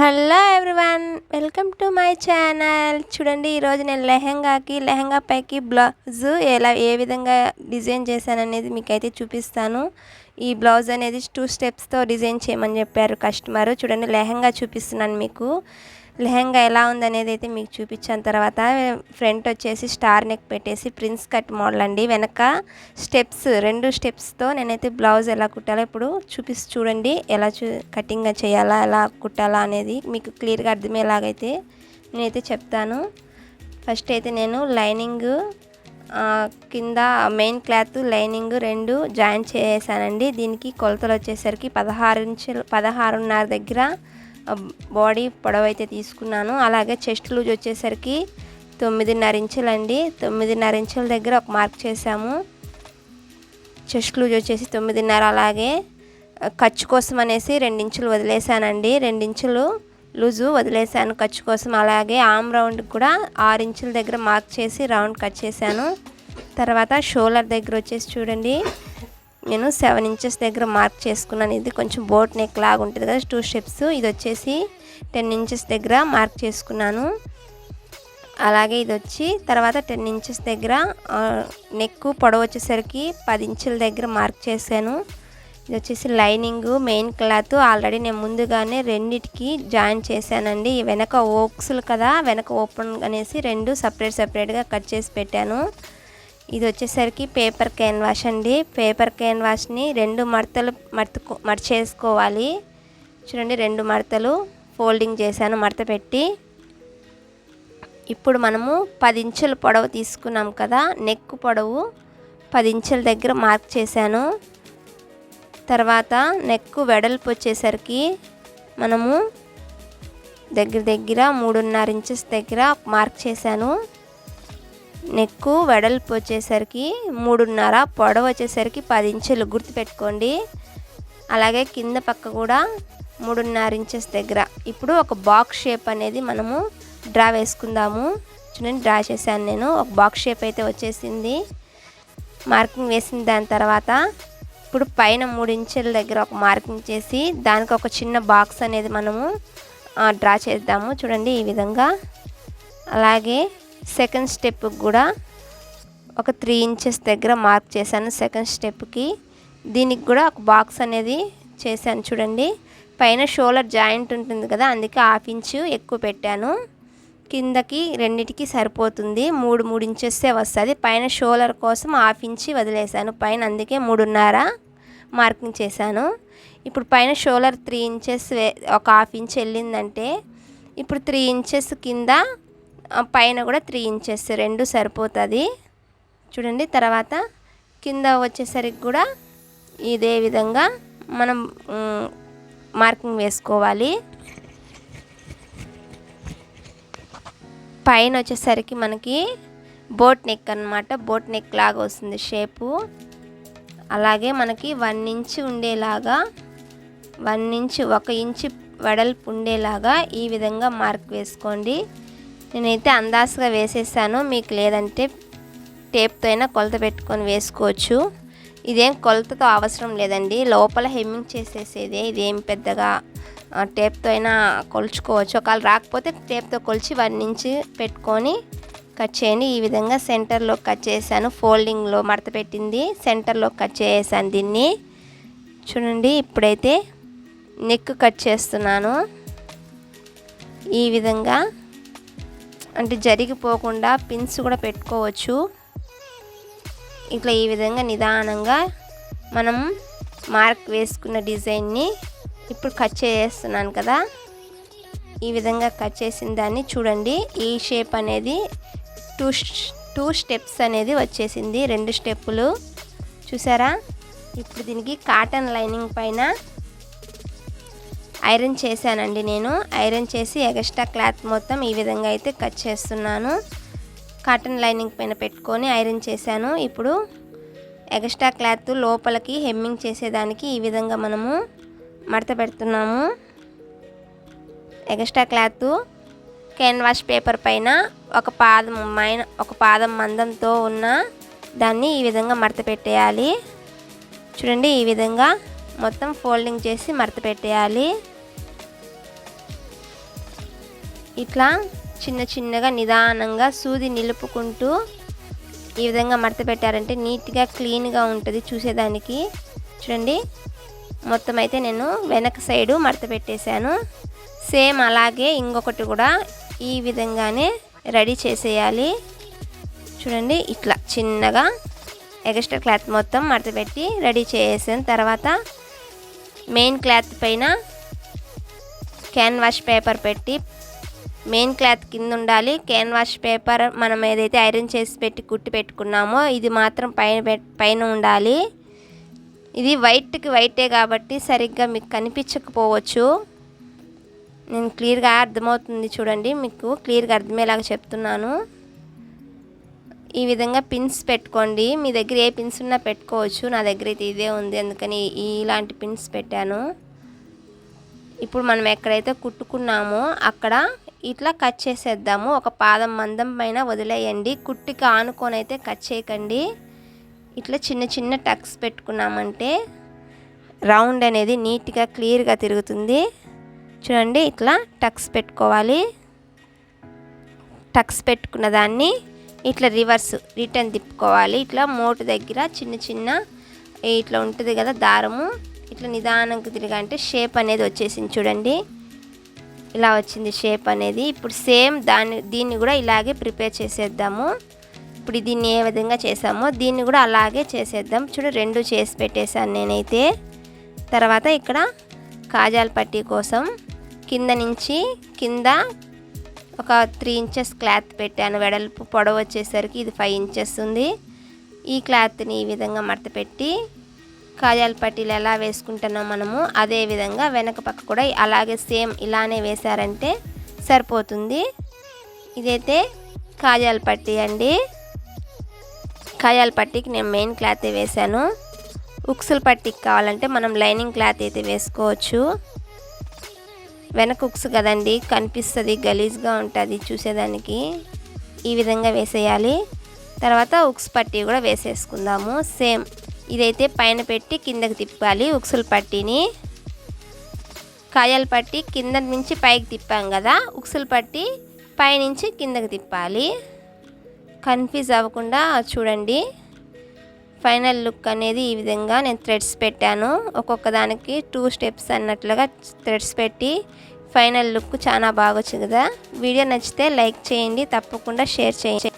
Hello everyone welcome to my channel. చూడండి ఈరోజు నేను లెహంగాకి లెహెంగా పైకి బ్లౌజ్ ఎలా ఏ విధంగా డిజైన్ చేశాను అనేది మీకు అయితే చూపిస్తాను. ఈ బ్లౌజ్ అనేది టూ స్టెప్స్తో డిజైన్ చేయమని చెప్పారు కస్టమర్. చూడండి లెహెంగా చూపిస్తున్నాను మీకు. లెహంగా ఎలా ఉందనేది అయితే మీకు చూపించిన తర్వాత ఫ్రంట్ వచ్చేసి స్టార్ నెక్ పెట్టేసి ప్రిన్స్ కట్ మోడల్ అండి. వెనక స్టెప్స్ రెండు స్టెప్స్తో నేనైతే బ్లౌజ్ ఎలా కుట్టాలో ఇప్పుడు చూపిస్తూ చూడండి ఎలా చూ కటింగ్ చేయాలా ఎలా కుట్టాలా అనేది మీకు క్లియర్గా అర్థమయ్యేలాగైతే నేనైతే చెప్తాను. ఫస్ట్ అయితే నేను లైనింగ్ కింద మెయిన్ క్లాత్ లైనింగ్ రెండు జాయిన్ చేసానండి దీనికి కొలతలు వచ్చేసరికి పదహారు ఇంచులు పదహారున్నర దగ్గర బాడీ పొడవైతే అయితే తీసుకున్నాను. అలాగే చెస్ట్ లూజ్ వచ్చేసరికి తొమ్మిదిన్నర ఇంచులండి. తొమ్మిదిన్నర ఇంచుల దగ్గర ఒక మార్క్ చేసాము చెస్ట్ లూజ్ వచ్చేసి తొమ్మిదిన్నర అలాగే ఖర్చు కోసం అనేసి రెండించులు వదిలేసానండి రెండించులు లూజు వదిలేసాను ఖర్చు కోసం. అలాగే ఆమ్ రౌండ్ కూడా ఆరు ఇంచుల దగ్గర మార్క్ చేసి రౌండ్ కట్ చేశాను. తర్వాత షోల్డర్ దగ్గర వచ్చేసి చూడండి. నేను సెవెన్ ఇంచెస్ దగ్గర మార్క్ చేసుకున్నాను. ఇది కొంచెం బోట్ నెక్ లాగా ఉంటుంది కదా టూ స్టెప్స్. ఇది వచ్చేసి టెన్ ఇంచెస్ దగ్గర మార్క్ చేసుకున్నాను. అలాగే ఇది వచ్చి తర్వాత టెన్ ఇంచెస్ దగ్గర నెక్ పొడవు వచ్చేసరికి పది ఇంచుల దగ్గర మార్క్ చేశాను. ఇది వచ్చేసి లైనింగ్ మెయిన్ క్లాత్. ఆల్రెడీ నేను ముందుగానే రెండిటికి జాయిన్ చేశానండి. వెనక ఓక్స్లు కదా వెనక ఓపెన్ అనేసి రెండు సపరేట్ సపరేట్గా కట్ చేసి పెట్టాను. ఇది వచ్చేసరికి పేపర్ క్యాన్వాష్ అండి. పేపర్ క్యాన్వాష్ని రెండు మడతలు మడతకు మడిచేసుకోవాలి. చూడండి రెండు మడతలు ఫోల్డింగ్ చేశాను మడత పెట్టి. ఇప్పుడు మనము పది ఇంచుల పొడవు తీసుకున్నాం కదా నెక్ పొడవు పది ఇంచుల దగ్గర మార్క్ చేశాను. తర్వాత నెక్ వెడల్పు వచ్చేసరికి మనము దగ్గర దగ్గర మూడున్నర ఇంచెస్ దగ్గర మార్క్ చేశాను. నెక్కు వెడల్పు వచ్చేసరికి మూడున్నర పొడవు వచ్చేసరికి పది ఇంచులు గుర్తుపెట్టుకోండి. అలాగే కింద పక్క కూడా మూడున్నర ఇంచెస్ దగ్గర. ఇప్పుడు ఒక బాక్స్ షేప్ అనేది మనము డ్రా వేసుకుందాము. చూడండి డ్రా చేశాను నేను. ఒక బాక్స్ షేప్ అయితే వచ్చేసింది. మార్కింగ్ వేసిన దాని తర్వాత ఇప్పుడు పైన మూడు ఇంచుల దగ్గర ఒక మార్కింగ్ చేసి దానికి ఒక చిన్న బాక్స్ అనేది మనము డ్రా చేద్దాము. చూడండి ఈ విధంగా. అలాగే సెకండ్ స్టెప్ కూడా ఒక త్రీ ఇంచెస్ దగ్గర మార్క్ చేశాను సెకండ్ స్టెప్కి. దీనికి కూడా ఒక బాక్స్ అనేది చేశాను చూడండి. పైన షోలర్ జాయింట్ ఉంటుంది కదా అందుకే హాఫ్ ఇంచు ఎక్కువ పెట్టాను. కిందకి రెండిటికి సరిపోతుంది. మూడు మూడు ఇంచెస్సే వస్తుంది. పైన షోలర్ కోసం హాఫ్ ఇంచి వదిలేసాను పైన అందుకే మూడున్నర మార్కింగ్ చేశాను. ఇప్పుడు పైన షోలర్ త్రీ ఇంచెస్ ఒక హాఫ్ ఇంచ్ వెళ్ళిందంటే ఇప్పుడు త్రీ ఇంచెస్ కింద పైన కూడా త్రీ ఇంచెస్ రెండు సరిపోతుంది. చూడండి తర్వాత కింద వచ్చేసరికి కూడా ఇదే విధంగా మనం మార్కింగ్ వేసుకోవాలి. పైన వచ్చేసరికి మనకి బోట్ నెక్ అనమాట బోట్ నెక్ లాగా వస్తుంది షేపు. అలాగే మనకి వన్ ఇంచ్ ఉండేలాగా వన్ ఇంచ్ ఒక ఇంచ్ వెడల్పు ఉండేలాగా ఈ విధంగా మార్క్ వేసుకోండి. నేనైతే అందాసుగా వేసేసాను. మీకు లేదంటే టేప్తో అయినా కొలత పెట్టుకొని వేసుకోవచ్చు. ఇదేం కొలతతో అవసరం లేదండి. లోపల హెమ్మింగ్ చేసేసేదే. ఇదేం పెద్దగా టేప్తో అయినా కొలుచుకోవచ్చు. ఒకవేళ రాకపోతే టేప్తో కొలిచి వన్ నుంచి పెట్టుకొని కట్ చేయండి. ఈ విధంగా సెంటర్లో కట్ చేశాను. ఫోల్డింగ్లో మడత పెట్టింది. సెంటర్లో కట్ చేసాను దీన్ని. చూడండి ఇప్పుడైతే నెక్ కట్ చేస్తున్నాను. ఈ విధంగా అంటే జరిగిపోకుండా పిన్స్ కూడా పెట్టుకోవచ్చు. ఇట్లా ఈ విధంగా నిదానంగా మనం మార్క్ వేసుకున్న డిజైన్ని ఇప్పుడు కట్ చేస్తున్నాను కదా. ఈ విధంగా కట్ చేసిన దాన్ని చూడండి. ఈ షేప్ అనేది టూ టూ స్టెప్స్ అనేది వచ్చేసింది. రెండు స్టెప్పులు చూసారా? ఇప్పుడు దీనికి కాటన్ లైనింగ్ పైన ఐరన్ చేశానండి నేను. ఐరన్ చేసి ఎగస్ట్రా క్లాత్ మొత్తం ఈ విధంగా అయితే కట్ చేస్తున్నాను. కాటన్ లైనింగ్ పైన పెట్టుకొని ఐరన్ చేశాను. ఇప్పుడు ఎగస్ట్రా క్లాత్ లోపలికి హెమ్మింగ్ చేసేదానికి ఈ విధంగా మనము మడత పెడుతున్నాము. ఎగస్ట్రా క్లాత్ క్యాన్వాష్ పేపర్ పైన ఒక పాదం మైన ఒక పాదం మందంతో ఉన్న దాన్ని ఈ విధంగా మడత పెట్టేయాలి. చూడండి ఈ విధంగా మొత్తం ఫోల్డింగ్ చేసి మడత పెట్టేయాలి. ఇట్లా చిన్న చిన్నగా నిదానంగా సూది నిలుపుకుంటూ ఈ విధంగా మడత పెట్టారంటే నీట్గా క్లీన్గా ఉంటుంది చూసేదానికి. చూడండి మొత్తం అయితే నేను వెనక సైడు మడత పెట్టేశాను. సేమ్ అలాగే ఇంకొకటి కూడా ఈ విధంగానే రెడీ చేసేయాలి. చూడండి ఇట్లా చిన్నగా ఎక్స్ట్రా క్లాత్ మొత్తం మడత పెట్టి రెడీ చేసేసిన తర్వాత మెయిన్ క్లాత్ పైన క్యాన్వాష్ పేపర్ పెట్టి మెయిన్ క్లాత్ కింద ఉండాలి క్యాన్వాష్ పేపర్ మనం ఏదైతే ఐరన్ చేసి పెట్టి కుట్టి పెట్టుకున్నామో ఇది మాత్రం పైన పైన ఉండాలి. ఇది వైట్కి వైటే కాబట్టి సరిగ్గా మీకు కనిపించకపోవచ్చు. నేను క్లియర్గా అర్థమవుతుంది చూడండి మీకు. క్లియర్గా అర్థమయ్యేలాగా చెప్తున్నాను. ఈ విధంగా పిన్స్ పెట్టుకోండి. మీ దగ్గర ఏ పిన్స్ ఉన్నా పెట్టుకోవచ్చు. నా దగ్గర అయితే ఇదే ఉంది. అందుకని ఇలాంటి పిన్స్ పెట్టాను. ఇప్పుడు మనం ఎక్కడైతే కుట్టుకున్నామో అక్కడ ఇట్లా కట్ చేసేద్దాము. ఒక పాదం మందం పైన వదిలేయండి. కుట్టికి ఆనుకొని అయితే కట్ చేయకండి. ఇట్లా చిన్న చిన్న టక్స్ పెట్టుకున్నామంటే రౌండ్ అనేది నీట్గా క్లియర్గా తిరుగుతుంది. చూడండి ఇట్లా టక్స్ పెట్టుకోవాలి. టక్స్ పెట్టుకున్న దాన్ని ఇట్లా రివర్స్ రిటర్న్ తిప్పుకోవాలి. ఇట్లా మోటు దగ్గర చిన్న చిన్న ఇట్లా ఉంటుంది కదా దారము. ఇట్లా నిదానంగా తిరిగా అంటే షేప్ అనేది వచ్చేసింది చూడండి. ఇలా వచ్చింది షేప్ అనేది. ఇప్పుడు సేమ్ దాన్ని దీన్ని కూడా ఇలాగే ప్రిపేర్ చేసేద్దాము. ఇప్పుడు దీన్ని ఏ విధంగా చేసామో దీన్ని కూడా అలాగే చేసేద్దాం. చూడు రెండు చేసి పెట్టేశాను నేనైతే. తర్వాత ఇక్కడ కాజాల పట్టీ కోసం కింద నుంచి కింద ఒక త్రీ ఇంచెస్ క్లాత్ పెట్టాను. వెడల్పు పొడవు వచ్చేసరికి ఇది ఫైవ్ ఇంచెస్ ఉంది. ఈ క్లాత్ని ఈ విధంగా మడత పెట్టి కాజాల పట్టీలు ఎలా వేసుకుంటున్నాం మనము అదే విధంగా వెనక పక్క కూడా అలాగే సేమ్ ఇలానే వేశారంటే సరిపోతుంది. ఇదైతే కాజాల పట్టీ అండి. కాజాల పట్టీకి నేను మెయిన్ క్లాత్ వేసాను ఉక్సుల పట్టీకి కావాలంటే మనం లైనింగ్ క్లాత్ అయితే వేసుకోవచ్చు. వెనక ఉక్స్ కదండి కనిపిస్తుంది గలీజ్గా ఉంటుంది చూసేదానికి. ఈ విధంగా వేసేయాలి. తర్వాత ఉక్స్ పట్టీ కూడా వేసేసుకుందాము. సేమ్ ఇదైతే పైన పెట్టి కిందకి తిప్పాలి ఉక్సులు పట్టిని. కాయలు పట్టి కింద నుంచి పైకి తిప్పాం కదా ఉక్సులు పట్టి పైనుంచి కిందకి తిప్పాలి. కన్ఫ్యూజ్ అవ్వకుండా చూడండి. ఫైనల్ లుక్ అనేది ఈ విధంగా నేను థ్రెడ్స్ పెట్టాను. ఒక్కొక్క దానికి టూ స్టెప్స్ అన్నట్లుగా థ్రెడ్స్ పెట్టి ఫైనల్ లుక్ చాలా బాగా వచ్చింది కదా. వీడియో నచ్చితే లైక్ చేయండి తప్పకుండా షేర్ చేయండి.